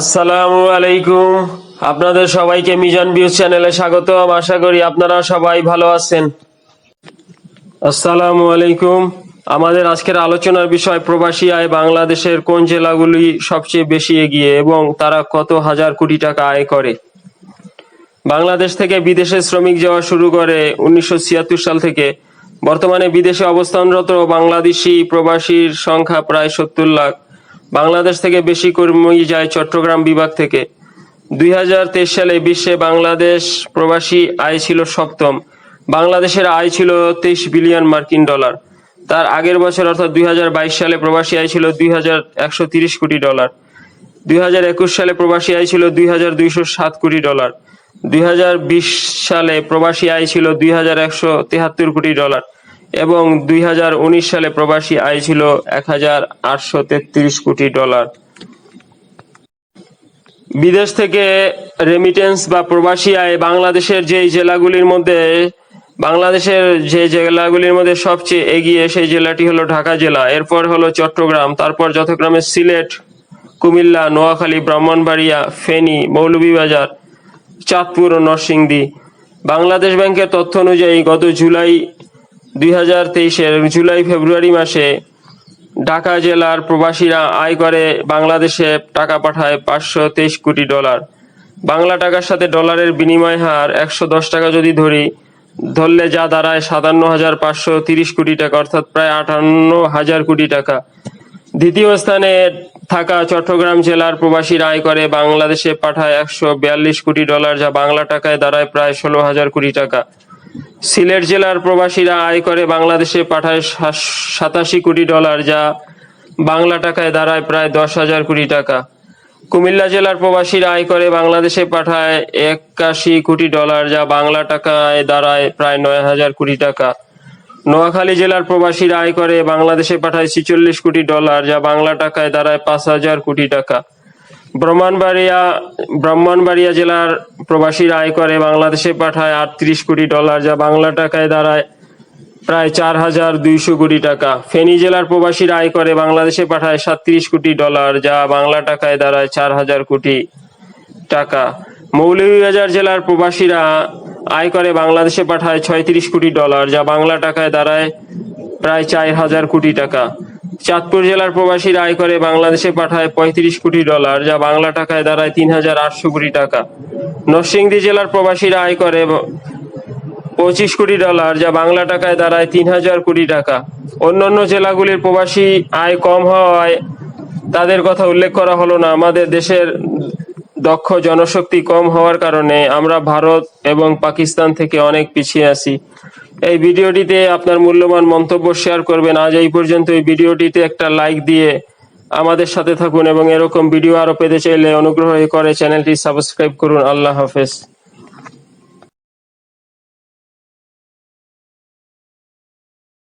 আসসালামু আলাইকুম। আপনাদের সবাইকে মিজান ভিউজ চ্যানেলে স্বাগতম। আশা করি আপনারা সবাই ভালো আছেন। আসসালামু আলাইকুম। আমাদের আজকের আলোচনার বিষয়, প্রবাসী আয় বাংলাদেশের কোন জেলাগুলি সবচেয়ে বেশি এগিয়ে এবং তারা কত হাজার কোটি টাকা আয় করে? বাংলাদেশ থেকে বিদেশে শ্রমিক যাওয়া শুরু করে উনিশশো ছিয়াত্তর সাল থেকে। বর্তমানে বিদেশে অবস্থানরত বাংলাদেশি প্রবাসীর সংখ্যা প্রায় সত্তর লাখ। বাংলাদেশ থেকে বেশি কর্মী যায় চট্টগ্রাম বিভাগ থেকে। দুই হাজার তেইশ সালে বিশ্বে বাংলাদেশ প্রবাসী আয় ছিল সপ্তম। বাংলাদেশের আয় ছিল তেইশ বিলিয়ন মার্কিন ডলার। তার আগের বছর অর্থাৎ দুই হাজার বাইশ সালে প্রবাসী আয় ছিল দুই কোটি ডলার। দুই হাজার একুশ সালে প্রবাসী আয় ছিল দুই হাজার দুইশো সাত কোটি ডলার। দুই হাজার বিশ সালে প্রবাসী আয় ছিল দুই কোটি ডলার। এবং দুই হাজার উনিশ সালে প্রবাসী আয় ছিল এক হাজার আটশো তেত্রিশ কোটি ডলার। বিদেশ থেকে রেমিটেন্স বা প্রবাসী আয় বাংলাদেশের যে জেলাগুলির মধ্যে, বাংলাদেশের যে জেলাগুলির মধ্যে সবচেয়ে এগিয়ে সেই জেলাটি হলো ঢাকা জেলা। এরপর হলো চট্টগ্রাম, তারপর যথাক্রমে সিলেট, কুমিল্লা, নোয়াখালী, ব্রাহ্মণবাড়িয়া, ফেনী, মৌলভীবাজার, চাঁদপুর ও নরসিংদী। বাংলাদেশ ব্যাংকের তথ্য অনুযায়ী গত জুলাই দুই হাজার তেইশের জুলাই ফেব্রুয়ারি মাসে ঢাকা জেলার প্রবাসীরা আয় করে বাংলাদেশে টাকা পাঠায় পাঁচশো তেইশ কোটি ডলার। বাংলা টাকার সাথে ডলারের বিনিময় হার একশো দশ টাকা যদি ধরি, ধরলে যা দাঁড়ায় সাতান্ন হাজার পাঁচশো তিরিশ কোটি টাকা, অর্থাৎ প্রায় আটান্ন হাজার কোটি টাকা। দ্বিতীয় স্থানে থাকা চট্টগ্রাম জেলার প্রবাসীরা আয় করে বাংলাদেশে পাঠায় একশো বিয়াল্লিশ কোটি ডলার, যা বাংলা টাকায় দাঁড়ায় প্রায় ষোলো হাজার কোটি টাকা। সিলেট জেলার প্রবাসীরা আয় করে বাংলাদেশে পাঠায় সাতাশি কোটি ডলার, যা বাংলা টাকায় দাঁড়ায় প্রায় দশ হাজার কোটি টাকা। কুমিল্লা জেলার প্রবাসীরা আয় করে বাংলাদেশে পাঠায় একাশি কোটি ডলার, যা বাংলা টাকায় দাঁড়ায় প্রায় নয় হাজার কোটি টাকা। নোয়াখালী জেলার প্রবাসীরা আয় করে বাংলাদেশে পাঠায় ছিচল্লিশ কোটি ডলার, যা বাংলা টাকায় দাঁড়ায় পাঁচ হাজার কোটি টাকা। ব্রাহ্মণবাড়িয়া ব্রাহ্মণবাড়িয়া জেলার প্রবাসীরা আয় করে, বাংলাদেশে পাঠায় আটত্রিশ কোটি ডলার, যা বাংলা টাকায় দাঁড়ায় প্রায় চার হাজার দুইশো কোটি টাকা। ফেনী জেলার প্রবাসীরা আয় করে, বাংলাদেশে পাঠায় সাতত্রিশ কোটি ডলার, যা বাংলা টাকায় দাঁড়ায় চার হাজার কোটি টাকা। মৌলভীবাজার জেলার প্রবাসীরা আয় করে, বাংলাদেশে পাঠায় ছয়ত্রিশ কোটি ডলার, যা বাংলা টাকায় দাঁড়ায় প্রায় চার হাজার কোটি টাকা। চাঁদপুর জেলার প্রবাসীরা আয় করে বাংলাদেশে পাঠায় পঁয়ত্রিশ কোটি ডলার, যা বাংলা টাকায় দাঁড়ায় তিন হাজার আটশো কোটি টাকা। নরসিংদী জেলার প্রবাসীরা আয় করে পঁচিশ কোটি ডলার, যা বাংলা টাকায় দাঁড়ায় তিন হাজার কোটি টাকা। অন্যান্য জেলাগুলির প্রবাসী আয় কম হওয়ায় তাদের কথা উল্লেখ করা হলো না। আমাদের দেশের দক্ষ জনশক্তি কম হওয়ার কারণে আমরা ভারত এবং পাকিস্তান থেকে অনেক পিছিয়ে আছি। এই ভিডিওটিতে আপনার মূল্যবান মন্তব্য শেয়ার করবেন। আজ এই পর্যন্ত এই ভিডিওটিতে একটা লাইক দিয়ে আমাদের সাথে থাকুন এবং এরকম ভিডিও আরও পেতে চাইলে অনুগ্রহ করে চ্যানেলটি সাবস্ক্রাইব করুন। আল্লাহ হাফেজ।